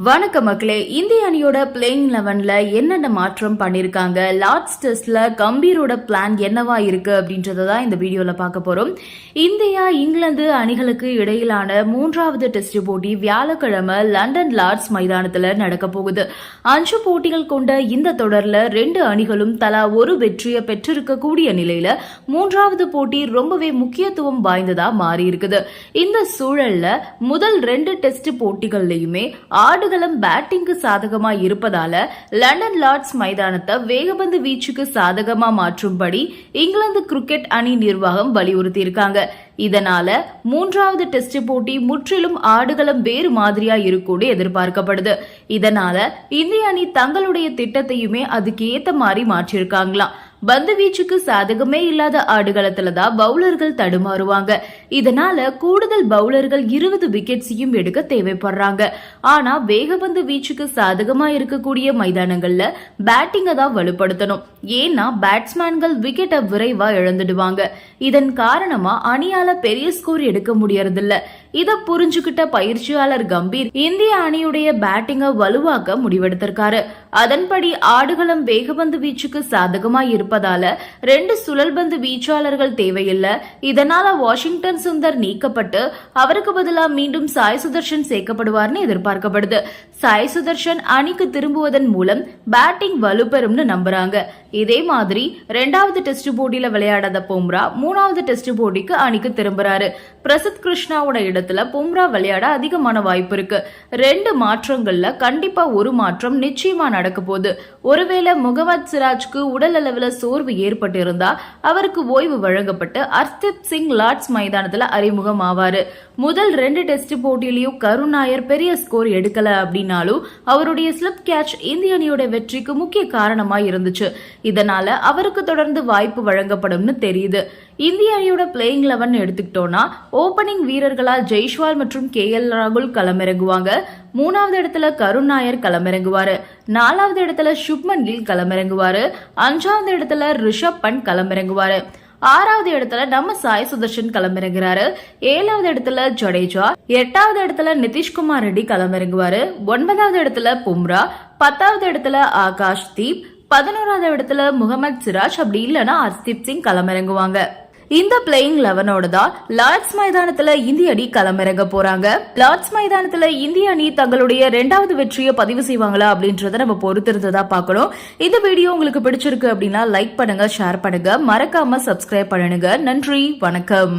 வணக்க மக்களே இந்திய அணியோட பிளேயிங் லெவன்ல என்னென்ன மாற்றம் பண்ணிருக்காங்க? லார்ட்ஸ் டெஸ்ட்ல கம்பீரோட பிளான் என்னவா இருக்கு அப்படின்றத தான் இந்த வீடியோல பார்க்க போறோம். இந்தியா இங்கிலாந்து அணிகளுக்கு இடையிலான மூன்றாவது டெஸ்ட் போட்டி வியாழக்கிழமை லண்டன் லார்ட்ஸ் மைதானத்துல நடக்க போகுது. அஞ்சு போட்டிகள் கொண்ட இந்த தொடர்ல ரெண்டு அணிகளும் தலா ஒரு வெற்றியை பெற்றிருக்கக்கூடிய நிலையில மூன்றாவது போட்டி ரொம்பவே முக்கியத்துவம் வாய்ந்ததா மாறி இருக்குது இந்த சூழல்ல முதல் ரெண்டு டெஸ்ட் போட்டிகள்லயுமே ஆடுகளம் பேட்டிங்க்கு சாதகமா இருப்பதால லண்டன் லார்ட்ஸ் மைதானத்தை வேகபந்து வீச்சுக்கு சாதகமா மாற்றும்படி இங்கிலாந்து கிரிக்கெட் அணி நிர்வாகம் வலியுறுத்தியிருக்காங்க. இதனால மூன்றாவது டெஸ்ட் போட்டி முற்றிலும் ஆடுகளம் வேறு மாதிரியா இருக்கும்னு எதிர்பார்க்கப்படுது. இதனால இந்திய அணி தங்களுடைய திட்டத்தையுமே அதுக்கு ஏத்த மாதிரி மாற்றிருக்காங்களாம் பந்து வீச்சுக்கு சாதகமே இல்லாத ஆடுகளத்துல தான் பவுலர்கள் தடுமாறுவாங்க. இதனால கூடுதல் பவுலர்கள் இருபது விக்கெட்ஸையும் எடுக்க தேவைப்படுறாங்க. ஆனா வேகபந்து வீச்சுக்கு சாதகமா இருக்கக்கூடிய மைதானங்கள்ல பேட்டிங்கை தான் வலுப்படுத்தணும். ஏன்னா பேட்ஸ்மேன்கள் விக்கெட்டை விரைவா இழந்துடுவாங்க. இதன் காரணமா அணியால பெரிய ஸ்கோர் எடுக்க முடியறதில்ல. இதை புரிஞ்சுக்கிட்ட பயிற்சியாளர் கம்பீர் இந்திய அணியுடைய பேட்டிங்கை வலுவாக்க முடிவெடுத்திருக்காரு. அதன்படி ஆடுகளம் வேகபந்து வீச்சுக்கு சாதகமா இருப்பதால ரெண்டு சுழல்பந்து வீச்சாளர்கள் தேவையில்லை. இதனால வாஷிங்டன் சுந்தர் நீக்கப்பட்டு அவருக்கு பதிலாக மீண்டும் சாய் சுதர்ஷன் சேர்க்கப்படுவார்னு எதிர்பார்க்கப்படுது. சாய் சுதர்ஷன் அணிக்கு திரும்புவதன் மூலம் பேட்டிங் வலுப்பெறும்னு நம்புறாங்க. இதே மாதிரி ரெண்டாவது டெஸ்ட் போட்டியில விளையாடாத பும்ரா மூணாவது டெஸ்ட் போட்டிக்கு அணிக்கு திரும்புறாரு. பிரசித் கிருஷ்ணாவோட இடத்துல பும்ரா விளையாட அதிகமான வாய்ப்பு இருக்கு. ரெண்டு மாற்றங்கள்ல கண்டிப்பா ஒரு மாற்றம் நிச்சயமா நடக்க போகுது. ஒருவேளை முகமது சிராஜ்க்கு உடல் அளவுல சோர்வு ஏற்பட்டு இருந்தா அவருக்கு ஓய்வு வழங்கப்பட்டு அர்த்திப் சிங் லார்ட்ஸ் மைதானத்துல அறிமுகம் ஆவாரு. முதல் ரெண்டு டெஸ்ட் போட்டியிலையும் கருண் நாயர் பெரிய ஸ்கோர் எடுக்கல அப்படின்னாலும் அவருடைய ஸ்லிப் கேட்ச் இந்திய அணியோட வெற்றிக்கு முக்கிய காரணமா இருந்துச்சு. இதனால அவருக்கு தொடர்ந்து வாய்ப்பு வழங்கப்படும்னு தெரியுது. இந்திய அணியோட பிளேயிங் லெவன் எடுத்துக்கிட்டோம்னா ஓபனிங் வீரர்களால் ஜெய்ஷ்வால் மற்றும் கே எல் ராகுல் களமிறங்குவாங்க. மூணாவது இடத்துல கருண் நாயர் களமிறங்குவாரு. நாலாவது இடத்துல சுப்மன் கில் களமிறங்குவாரு. அஞ்சாவது இடத்துல ரிஷப் பண்ட் களமிறங்குவாரு. ஆறாவது இடத்துல நம்ம சாய் சுதர்ஷன் களமிறங்குறாரு. ஏழாவது இடத்துல ஜடேஜா எட்டாவது இடத்துல நிதிஷ்குமார் ரெட்டி களமிறங்குவாரு. ஒன்பதாவது இடத்துல பும்ரா பத்தாவது இடத்துல ஆகாஷ் தீப் பதினோராவது இடத்துல முகமது சிராஜ் அப்படி இல்லைன்னா ஹர்தீப் சிங் களமிறங்குவாங்க. இந்த பிளேயிங் லெவனோட தான் லார்ட்ஸ் மைதானத்துல இந்திய அணி களமிறங்க போறாங்க. லார்ட்ஸ் மைதானத்துல இந்திய அணி தங்களுடைய ரெண்டாவது வெற்றியை பதிவு செய்வாங்களா அப்படின்றத நம்ம பொறுத்திருந்ததா பார்க்கணும். இந்த வீடியோ உங்களுக்கு பிடிச்சிருக்கு அப்படின்னா லைக் பண்ணுங்க ஷேர் பண்ணுங்க. மறக்காம சப்ஸ்கிரைப் பண்ணுங்க நன்றி வணக்கம்.